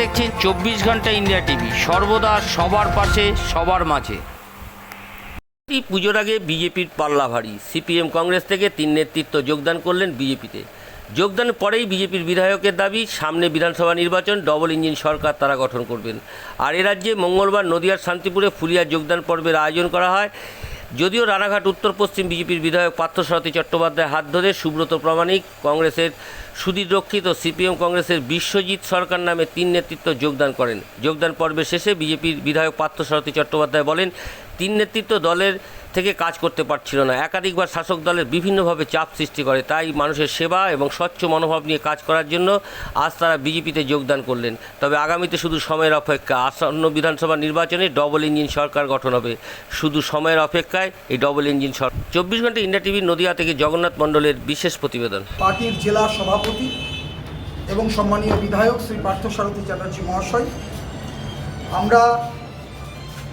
দেখছেন চব্বিশ ঘণ্টা ইন্ডিয়া টিভি। সর্বদা সবার পাশে, সবার মাঝে। পুজোর আগে বিজেপির পাল্লা ভারী। সিপিএম কংগ্রেস থেকে তিন নেতৃত্ব যোগদান করলেন বিজেপিতে। যোগদান পরেই বিজেপির বিধায়কের দাবি, সামনে বিধানসভা নির্বাচন, ডবল ইঞ্জিন সরকার তারা গঠন করবেন। আর এ রাজ্যে মঙ্গলবার নদিয়ার শান্তিপুরে ফুলিয়া যোগদান পর্বের আয়োজন করা হয়। যদিও রানাঘাট উত্তর পশ্চিম বিজেপির বিধায়ক পার্থসারথী চট্টোপাধ্যায় হাত ধরে সুব্রত প্রামাণিক, কংগ্রেসের সুদীর রক্ষিত সিপিএম কংগ্রেসের বিশ্বজিৎ সরকার নামে তিন নেতৃত্ব যোগদান করেন। যোগদান পর্বের শেষে বিজেপির বিধায়ক পার্থসারথী চট্টোপাধ্যায় বলেন, তিন নেতৃত্ব দলের থেকে কাজ করতে পারছিল না। একাধিকবার শাসক দলের বিভিন্নভাবে চাপ সৃষ্টি করে। তাই মানুষের সেবা এবং স্বচ্ছ মনোভাব নিয়ে কাজ করার জন্য আজ তারা বিজেপিতে যোগদান করলেন। তবে আগামীতে শুধু সময়ের অপেক্ষা। আসন্ন বিধানসভা নির্বাচনে ডবল ইঞ্জিন সরকার গঠন হবে। শুধু সময়ের অপেক্ষায় এই ডবল ইঞ্জিন সরকার চব্বিশ ঘণ্টা ইন্ডিয়া টিভি নদিয়া থেকে জগন্নাথ মণ্ডলের বিশেষ প্রতিবেদন। পার্টির জেলা সভাপতি এবং সম্মানীয় বিধায়ক শ্রী পার্থসারথী চ্যাটার্জি মহাশয়, আমরা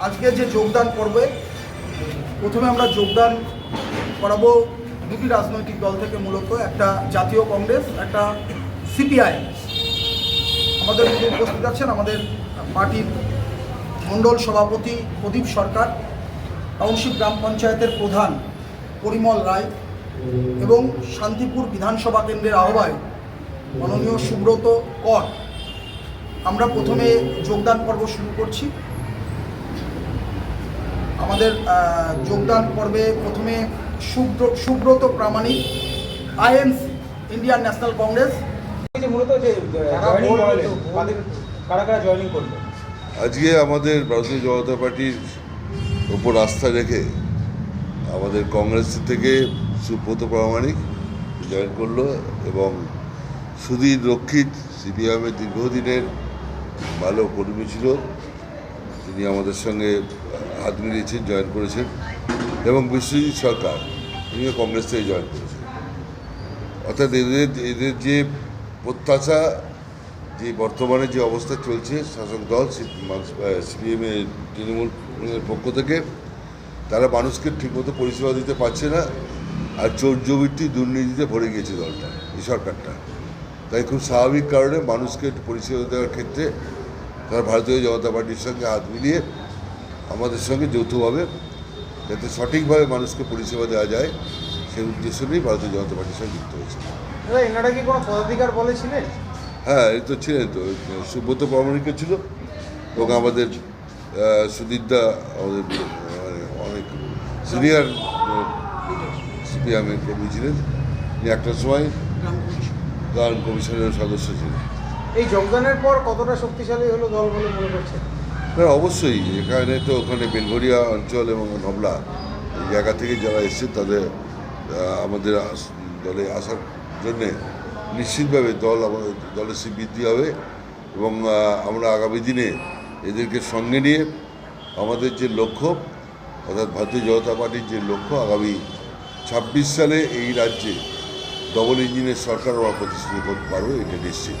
আজকে যে যোগদান পর্বে প্রথমে আমরা যোগদান করাবো দুটি রাজনৈতিক দল থেকে মূলত, একটা জাতীয় কংগ্রেস, একটা সিপিআই। আমাদের মধ্যে উপস্থিত আছেন আমাদের পার্টির মণ্ডল সভাপতি প্রদীপ সরকার, টাউনশিপ গ্রাম পঞ্চায়েতের প্রধান পরিমল রায় এবং শান্তিপুর বিধানসভা কেন্দ্রের আহ্বায়ক মাননীয় সুব্রত কর। আমরা প্রথমে যোগদান পর্ব শুরু করছি। আমাদের যোগদান পর্বে প্রথমে Subra- Subrata Pramanik INC Indian National Congress. যে মূলত যে জয়েনিং কারা কারা জয়েনিং আজকে আমাদের ভারতীয় জনতা পার্টির ওপর আস্থা রেখে আমাদের কংগ্রেস থেকে সুব্রত প্রামাণিক জয়েন করল এবং সুধীর রক্ষিত সিপিএমের দীর্ঘদিনের ভালো কর্মী ছিল। তিনি আমাদের সঙ্গে হাত মিলিয়েছেন জয়েন করেছেন এবং বিশ্বজিৎ সরকার, তিনিও কংগ্রেস থেকে জয়েন করেছেন। অর্থাৎ এদের এদের যে প্রত্যাশা, যে বর্তমানে যে অবস্থা চলছে শাসক দল সিপিএমের তৃণমূলের পক্ষ থেকে, তারা মানুষকে ঠিকমতো পরিষেবা দিতে পারছে না আর চোর জবিটি দুর্নীতিতে ভরে গিয়েছে দলটা, এই সরকারটা। তাই খুব স্বাভাবিক কারণে মানুষকে পরিষেবা দেওয়ার ক্ষেত্রে তারা ভারতীয় জনতা পার্টির সঙ্গে হাত মিলিয়ে আমাদের সঙ্গে যৌথভাবে যাতে সঠিকভাবে মানুষকে পরিষেবা দেওয়া যায় সেই উদ্দেশ্য নিয়েই ভারতীয় জনতা পার্টির সঙ্গে যুক্ত হয়েছে। এনারা কি কোনো পদাধিকার বলেছিলেন হ্যাঁ এই তো ছিলেন তো। সুব্রত প্রামাণিক ছিল এবং আমাদের সুদীপদা আমাদের মানে অনেক সিনিয়র সিপিএমের কর্মী ছিলেন। তিনি একটা সময় গ্রাম কমিশনের সদস্য ছিলেন। এই যোগদানের পর কতটা শক্তিশালী হলো দল বলে মনে করছেন? না অবশ্যই। এখানে তো ওখানে বেলঘরিয়া অঞ্চল এবং নবলা, এই জায়গা থেকে যারা এসছে তাদের আমাদের দলে আসার জন্যে নিশ্চিতভাবে দল আমাদের, দলের সে বৃদ্ধি হবে এবং আমরা আগামী দিনে এদেরকে সঙ্গে নিয়ে আমাদের যে লক্ষ্য, অর্থাৎ ভারতীয় জনতা পার্টির যে লক্ষ্য, আগামী ছাব্বিশ সালে এই রাজ্যে ডবল ইঞ্জিনের সরকার আমরা প্রতিষ্ঠিত করতে পারব এটা নিশ্চিত।